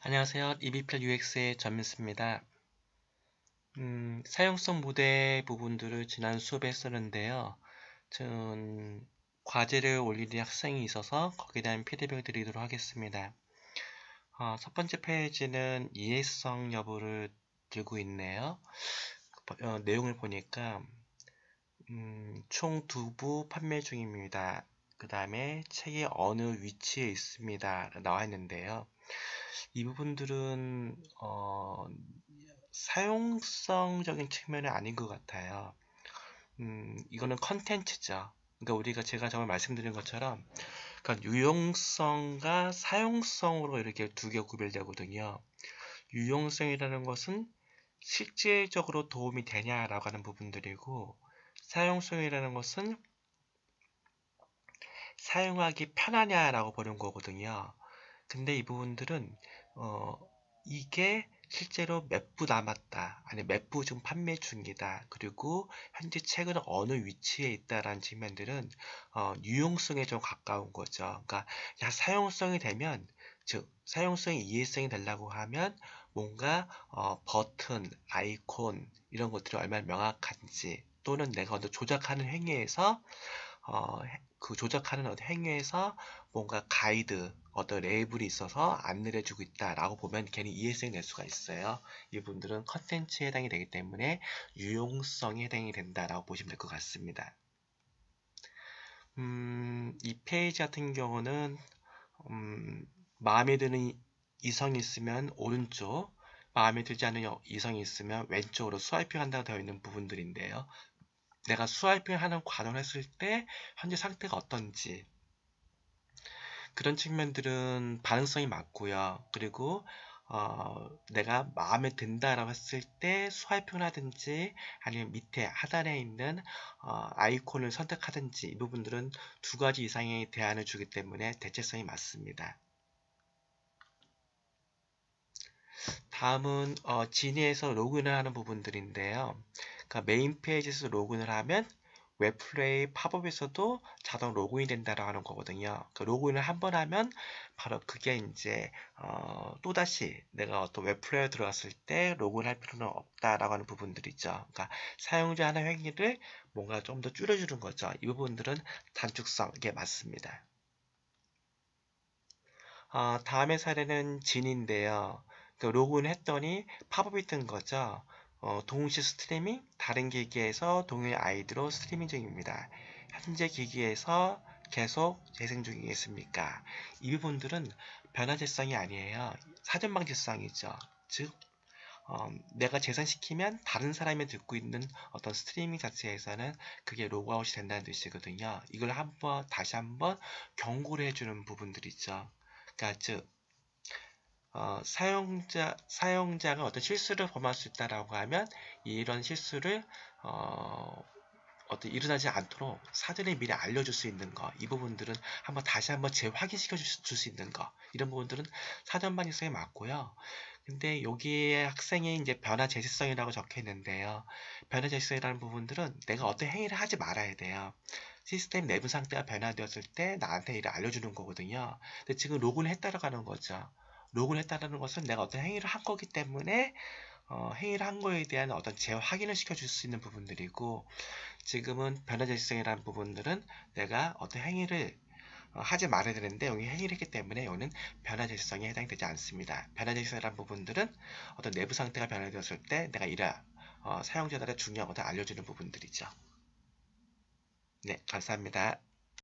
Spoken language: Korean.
안녕하세요. 이비필 UX의 전민수입니다. 음, 사용성 모델 부분들을 지난 수업에 했었는데요. 전 과제를 올리는 학생이 있어서 거기에 대한 피드백을 드리도록 하겠습니다. 어, 첫 번째 페이지는 이해성 여부를 들고 있네요. 어, 내용을 보니까 음, 총 두 부 판매 중입니다. 그 다음에 책이 어느 위치에 있습니다. 나와 있는데요. 이 부분들은 어, 사용성적인 측면은 아닌 것 같아요. 음, 이거는 컨텐츠죠. 그러니까 우리가 제가 정말 말씀드린 것처럼 그러니까 유용성과 사용성으로 이렇게 두 개가 구별되거든요. 유용성이라는 것은 실질적으로 도움이 되냐라고 하는 부분들이고 사용성이라는 것은 사용하기 편하냐라고 보는 거거든요. 근데 이 부분들은 어, 이게 실제로 몇 부 남았다. 아니 몇 부 좀 판매 중이다. 그리고 현재 책은 어느 위치에 있다라는 측면들은 어, 유용성에 좀 가까운 거죠. 그러니까 야, 사용성이 되면 즉 사용성이 이해성이 되려고 하면 뭔가 어, 버튼, 아이콘 이런 것들이 얼마나 명확한지 또는 내가 어떤 조작하는 행위에서 어, 그 조작하는 어떤 행위에서 뭔가 가이드, 어떤 레이블이 있어서 안내를 해주고 있다라고 보면 괜히 이해성이 될 수가 있어요. 이분들은 컨텐츠에 해당이 되기 때문에 유용성에 해당이 된다라고 보시면 될 것 같습니다. 음, 이 페이지 같은 경우는 음, 마음에 드는 이성이 있으면 오른쪽, 마음에 들지 않는 이성이 있으면 왼쪽으로 스와이핑 한다고 되어 있는 부분들인데요. 내가 스와이핑 하는 과정을 했을 때 현재 상태가 어떤지 그런 측면들은 반응성이 맞고요. 그리고 어, 내가 마음에 든다라고 했을 때 스와이핑을 하든지 아니면 밑에 하단에 있는 어, 아이콘을 선택하든지 이 부분들은 두 가지 이상의 대안을 주기 때문에 대체성이 맞습니다. 다음은 어, 지니에서 로그인을 하는 부분들인데요. 그러니까 메인 페이지에서 로그인을 하면 웹플레이 팝업에서도 자동 로그인 된다라고 하는 거거든요. 그 로그인을 한 번 하면 바로 그게 이제 어, 또다시 내가 어떤 웹플레이어 들어갔을 때 로그인할 필요는 없다라고 하는 부분들이죠. 그러니까 사용자 하는 행위를 뭔가 좀 더 줄여주는 거죠. 이 부분들은 단축성 이게 맞습니다. 어, 다음의 사례는 진인데요. 그 로그인 했더니 팝업이 뜬 거죠. 어, 동시 스트리밍, 다른 기기에서 동일 아이디로 스트리밍 중입니다. 현재 기기에서 계속 재생 중이겠습니까? 이 부분들은 변화재성이 아니에요. 사전방지성이죠. 즉, 어, 내가 재생시키면 다른 사람이 듣고 있는 어떤 스트리밍 자체에서는 그게 로그아웃이 된다는 뜻이거든요. 이걸 한번 다시 한번 경고를 해주는 부분들이죠. 그러니까 즉 어, 사용자, 사용자가 어떤 실수를 범할 수 있다라고 하면 이런 실수를 어, 어떤 일어나지 않도록 사전에 미리 알려줄 수 있는 거, 이 부분들은 한번 다시 한번 재확인시켜 줄 수 있는 거, 이런 부분들은 사전 반영성에 맞고요. 근데 여기에 학생의 이제 변화 제시성이라고 적혀 있는데요. 변화 제시성이라는 부분들은 내가 어떤 행위를 하지 말아야 돼요. 시스템 내부 상태가 변화되었을 때 나한테 이를 알려주는 거거든요. 근데 지금 로그인 했다라고 하는 거죠. 로그인했다는 것은 내가 어떤 행위를 한 거기 때문에 어, 행위를 한 거에 대한 어떤 재확인을 시켜줄 수 있는 부분들이고 지금은 변화제시성이라는 부분들은 내가 어떤 행위를 어, 하지 말아야 되는데 여기 행위를 했기 때문에 여기는 변화제시성에 해당이 되지 않습니다. 변화제시성이라는 부분들은 어떤 내부 상태가 변화되었을 때 내가 이를 어, 사용자들의 중요한 것을 알려주는 부분들이죠. 네, 감사합니다.